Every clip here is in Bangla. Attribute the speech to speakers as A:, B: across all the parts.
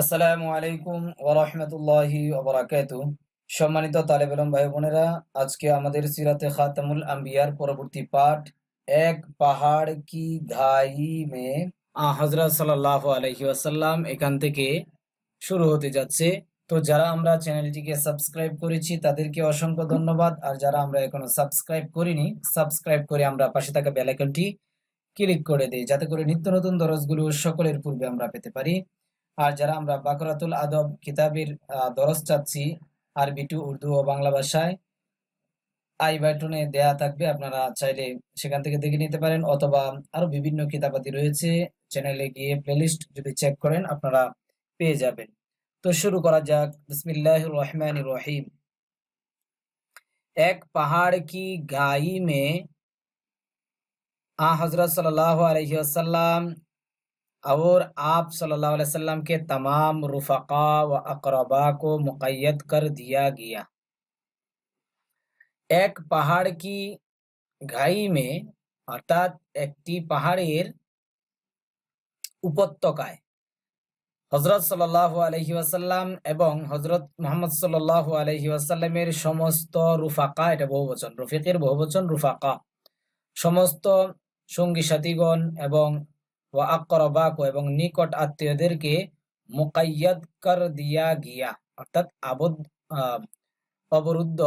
A: আসসালামু আলাইকুম ওরহমতুল্লাহি ওবরাকাতু সম্মানিত তালেব আলম ভাই বোনেরা, আজকে আমাদের সিরাতে খাতামুল আম্বিয়ার পরবর্তী পাঠ, এক পাহাড় কি ঘাই মে? হজরত সাল্লাহ আলহি আসাল্লাম এখান থেকে শুরু হতে যাচ্ছে। তো যারা আমরা চ্যানেলটিকে সাবস্ক্রাইব করেছি, তাদেরকে অসংখ্য ধন্যবাদ। আর যারা আমরা এখনও সাবস্ক্রাইব করিনি, সাবস্ক্রাইব করে আমরা পাশে থাকা বেল আইকনটি ক্লিক করে দিই, যাতে করে নিত্য নতুন দরজগুলো সকলের পূর্বে আমরা পেতে পারি। আর যারা আমরা বাকরাতুল আদব কিতাবের দরস চাচ্ছি, আরবি টু উর্দু ও বাংলা ভাষায়, আই বাইটনে দেয়া থাকবে, আপনারা চাইলে সেখান থেকে দেখে নিতে পারেন, অথবা আরও বিভিন্ন কিতাবাতি রয়েছে চ্যানেলে গিয়ে প্লেলিস্ট যদি চেক করেন, আপনারা পেয়ে যাবেন। তো শুরু করা যাক বিসমিল্লাহ রহমান রহিম। এক পাহাড় কি গাই মে আ হজরত সাল্লাহ আলহিম और आप सल्लल्लाहु अलैहि वसल्लम के तमाम रुफका व अकरबा को मुक़य्यद कर दिया गया এক পাহাড় কি ঘাই মে অর্থাৎ একটি পাহাড়ের উপত্যকায় হজরত সাল্লাহ আলহি ওয়াসাল্লাম এবং হজরত মোহাম্মদ সাল্লাহ আলহি ওয়াসাল্লামের সমস্ত রুফাকা এটা বহুবচন রফিকের বহুবচন রুফাকা সমস্ত সঙ্গী সাথীগণ এবং ও আকরবাকো এবং নিকট আত্মীয়দেরকে মুকাইয়াদ কর দিয়া গিয়া, অর্থাৎ আবদ্ধ অবরুদ্ধ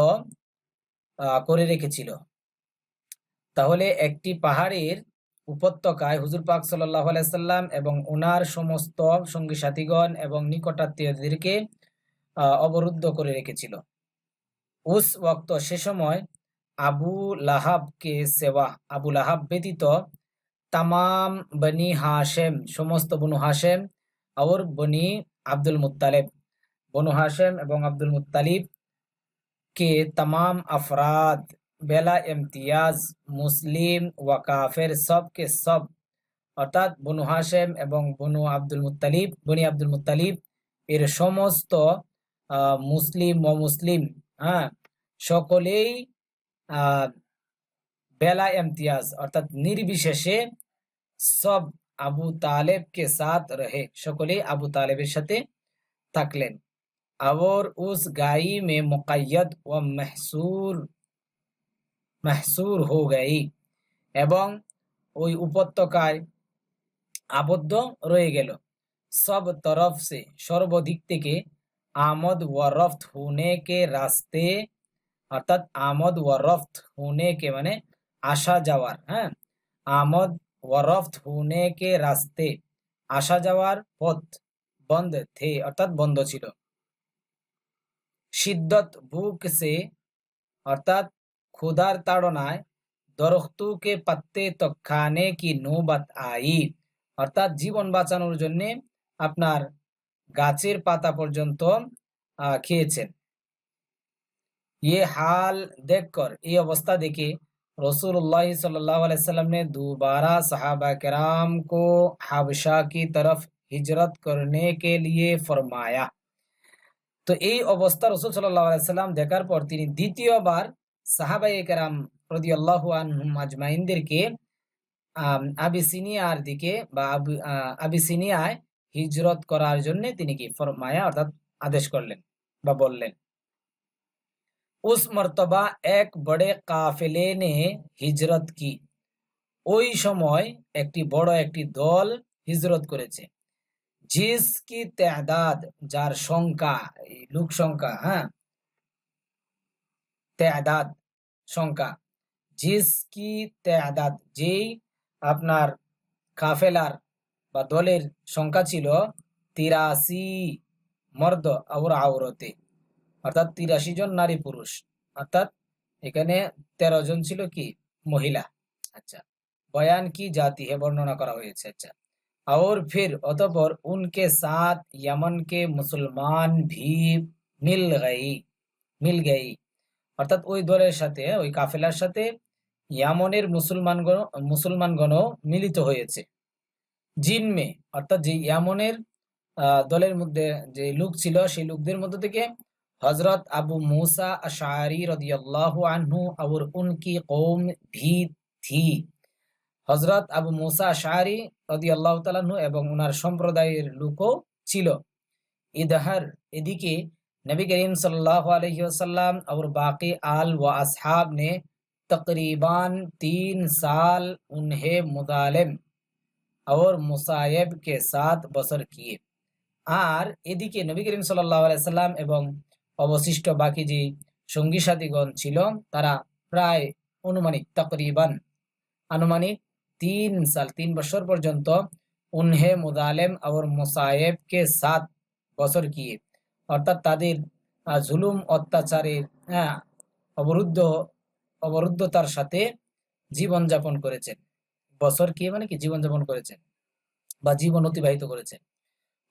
A: করে রেখেছিল। তাহলে একটি পাহাড়ের উপত্যকায় হুজুর পাক সাল্লাহ আলাইসাল্লাম এবং ওনার সমস্ত সঙ্গী সাথীগণ এবং নিকটাত্মীয়দেরকে অবরুদ্ধ করে রেখেছিল। উস ওক্ত সে সময় আবু লাহাবকে সেবা আবু লাহাব ব্যতীত তামাম বনি হাশেম, সমস্ত বনু হাশেম আর বনি আব্দুল মুতালেব বনু হাশেম এবং আব্দুল মুতালিব কে তাম আফরাদ, বেলা, ইমতিয়াজ, মুসলিম ওয়া কাফের সব কে সব। অর্থাৎ বনু হাশেম এবং বনু আব্দুল মুতালিব বনি আব্দুল মুতালিব এর সমস্ত মুসলিম ও মুসলিম হ্যাঁ সকলেই বেলা, ইমতিয়াজ, অর্থাৎ নির্বিশেষে সব আবু তালেবকে সাথ রহে সকলেই আবু তালেবের সাথে থাকলেন और उस गाय में मुक़य्यद व महसूर महसूर हो गई এবং ওই উপত্যকায় আবদ্ধ রয়ে গেল সব তরফ সে সর্বদিক থেকে আমদ ও রফত হোনে কে রাস্তে অর্থাৎ আমদ ও রফত হোনে কে মানে আসা যাওয়ার হ্যাঁ আমদ ওয়ারফত হুনে কে রাস্তে, আসা যাওয়ার পথ বন্ধ থে, অর্থাৎ বন্ধ ছিল। সিদ্দত বুক সে, অর্থাৎ ক্ষুধার তাড়নায় দরখতু কে পাত্তে তক্ষানে কি নৌবাত আই, অর্থাৎ জীবন বাঁচানোর জন্যে আপনার গাছের পাতা পর্যন্ত খেয়েছেন। ইয়ে হাল দেখ কর, এই অবস্থা দেখে रसूलुल्लाह सल्लल्लाहु अलैहि वसल्लम ने दोबारा सहाबा कराम को हाबशा की तरफ हिजरत करने के लिए फरमाया তো এই অবস্থা রসুল সাল্লাম দেখার পর তিনি দ্বিতীয়বার সাহাবাই কেরাম রদিয়াল্লাহু আনহুম আজমাইনদেরকে আম, আবিসিনিয়ার দিকে বা আবি- আহ, আবিসিনিয়ায় হিজরত করার জন্য তিনি কি ফরমায়া অর্থাৎ আদেশ করলেন বা বললেন মর্তবা এক বড়ে কাফেলে নে হিজরত কি ওই সময় একটি বড় একটি দল হিজরত করেছে। জিসকি তেদাদ যার সংখ্যা লোক সংখ্যা হ্যাঁ? তেদাদ সংখ্যা। জিসকি তেদাদ যেই আপনার কাফেলার বা দলের সংখ্যা ছিল তিরাশি মর্দ আর আওরতে। অর্থাৎ তিরাশি জন নারী পুরুষ অর্থাৎ এখানে তেরো জন ছিল কি মহিলা আচ্ছা বয়ান কি জাতি হে বর্ণনা করা হয়েছে আচ্ছা और फिर अतःपर उनके साथ यमन के मुसलमान भी मिल गई মিল গই অর্থাৎ ওই দলের সাথে ওই কাফেলার সাথে ইয়ামনের মুসলমানগণ মুসলমানগণ মিলিত হয়েছে জিনমে অর্থাৎ যে ইয়ামনের আহ, দলের মধ্যে যে লোক ছিল সেই লোকদের মধ্যে থেকে হজরত আবু মুসা আশারি রদিয়াল্লাহু আনহু और उनकी कौम भी थी হজরত আবু মুসা আশারি রদিয়াল্লাহু তাআলাহু এবং ওনার সম্প্রদায়ের লোকও ছিল इधर এদিকে नबी करीम सल्लल्लाहु अलैहि वसल्लम और बाकी आल व असहाब ने तकरीबन तीन साल उन्हें मुदालिम और मुसायब के साथ बसर किए আর এদিকে নবী করিম সাল্লাহ আলাইসাল্লাম এবং অবশিষ্ট বাকি যে সঙ্গী সাথীগণ ছিল তারা প্রায় অনুমানিক তকরিবান। আনুমানিক তিন সাল তিন বছর পর্যন্ত উনহে মুদালেম আর মোসায়েব কে সাত বছর কিয়ে অর্থাৎ তাদের জুলুম অত্যাচারের হ্যাঁ, অবরুদ্ধ অবরুদ্ধতার সাথে জীবনযাপন করেছেন। বছর কি মানে কি? জীবনযাপন করেছেন বা জীবন অতিবাহিত করেছেন।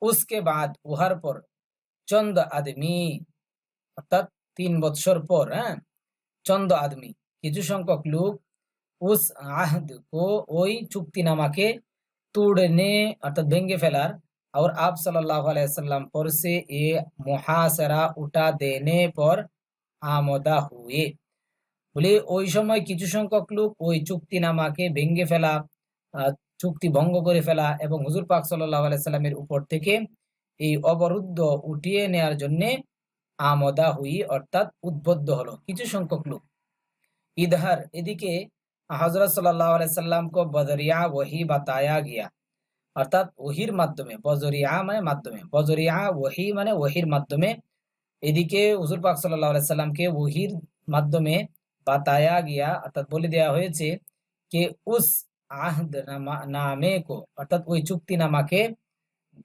A: উসকে বাদ উহার পর চন্দ আদমি অর্থাৎ তিন বৎসর পর হ্যাঁ চন্দ আদমি কিছু সংখ্যক লোক উস আহদ কো ওই চুক্তিনামাকে তুড়নে অর্থাৎ ভেঙ্গে ফেলার और आप सल्लल्लाहु अलैहि वसल्लम पर से ये मुहासरा उठा देने पर আমদা হুয়ে বলে ওই সময় কিছু সংখ্যক লোক ওই চুক্তিনামাকে ভেঙ্গে ফেলা আহ, চুক্তি ভঙ্গ করে ফেলা এবং হুজুর পাক সাল্লাহ আলাইসাল্লামের উপর থেকে এই অবরুদ্ধ উঠিয়ে নেয়ার জন্য আমদা হুই অর্থাৎ উদ্বুদ্ধ হলো, কিছু সংখ্যক লোক। ইধার এদিকে হজরত সাল্লাহ আলাইসাল্লাম কো বদরিয়া ওহি বাতায়া গিয়া, অর্থাৎ ওহির মাধ্যমে, বজরিয়া মানে মাধ্যমে, বজরিয়া, ওহি মানে ওহির মাধ্যমে, এদিকে হুজুর পাক সাল্লাহ আলাইসাল্লামকে ওহির মাধ্যমে বাতায়া গিয়া, অর্থাৎ বলে দেওয়া হয়েছে কে উস আহদ নামা- নামে কো, অর্থাৎ ওই চুক্তি নামাকে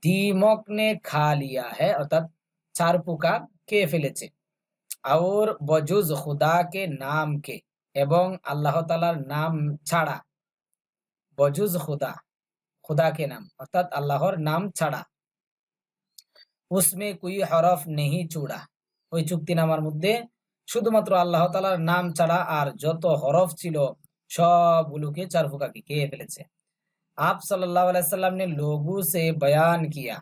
A: দিমক নে খা লিয়া है অর্থাৎ চার পোকা খেয়ে ফেলেছে আর বজুজ খুদা কে নাম কে এবং আল্লাহ তালার নাম ছাড়া বজুজ খুদা खुदा के नाम অর্থাৎ আল্লাহর নাম ছাড়া উসমে কুই হরফ নেহি চূড়া ওই চুক্তিনামার মধ্যে শুধুমাত্র আল্লাহ তালার নাম ছাড়া আর যত হরফ ছিল সবগুলোকে চার ফুকাকে খেয়ে ফেলেছে आप सल्लल्लाहु अलैहि वसल्लम ने लोगों से बयान किया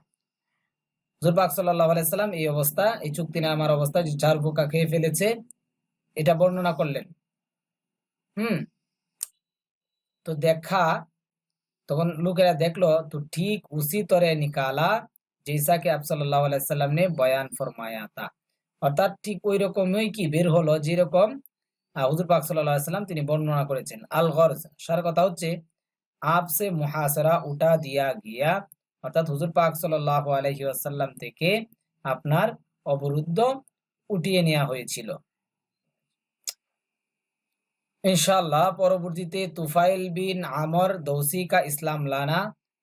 A: হুজুর পাক সাল্লাল্লাহু আলাইহি সাল্লাম এই অবস্থা, এই চুক্তিনামার অবস্থা চার ফুকা খেয়ে ফেলেছে, এটা বর্ণনা করলেন। হুম? তো দেখা, তখন লোকেরা দেখল, তো ঠিক উসি তরে নিকালা জৈসা কে আপসাল্লাহ আলাইসাল্লাম নে বয়ান ফরমায়া তা। অর্থাৎ ঠিক ওই রকমই কি বের হলো, যেরকম হুজুর পাক সাল্লাহ সাল্লাম তিনি বর্ণনা করেছেন। আল গরজ সার কথা হচ্ছে, আপসে মুহাসরা উঠা দিয়া গিয়া অর্থাৎ হুজুর পাক সাল্লাহ আলহি আসাল্লাম থেকে আপনার অবরুদ্ধ উঠিয়ে নেওয়া হয়েছিল। ইনশাআল্লাহ পরবর্তীতে তুফাইল বিন আমর দৌসি কা ইসলাম লানা,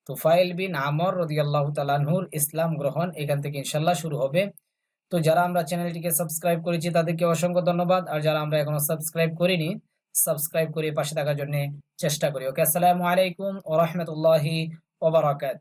A: তুফাইল বিন আমর রদিয়াল্লাহ তালানহুর ইসলাম গ্রহণ এখান থেকে ইনশাল্লাহ শুরু হবে। তো যারা আমরা চ্যানেলটিকে সাবস্ক্রাইব করেছি তাদেরকে অসংখ্য ধন্যবাদ। আর যারা আমরা এখনও সাবস্ক্রাইব করিনি, সাবস্ক্রাইব করে পাশে থাকার জন্য চেষ্টা করি। ওকে, আসসালামু আলাইকুম ও রহমতুল্লাহি ওবরাকাত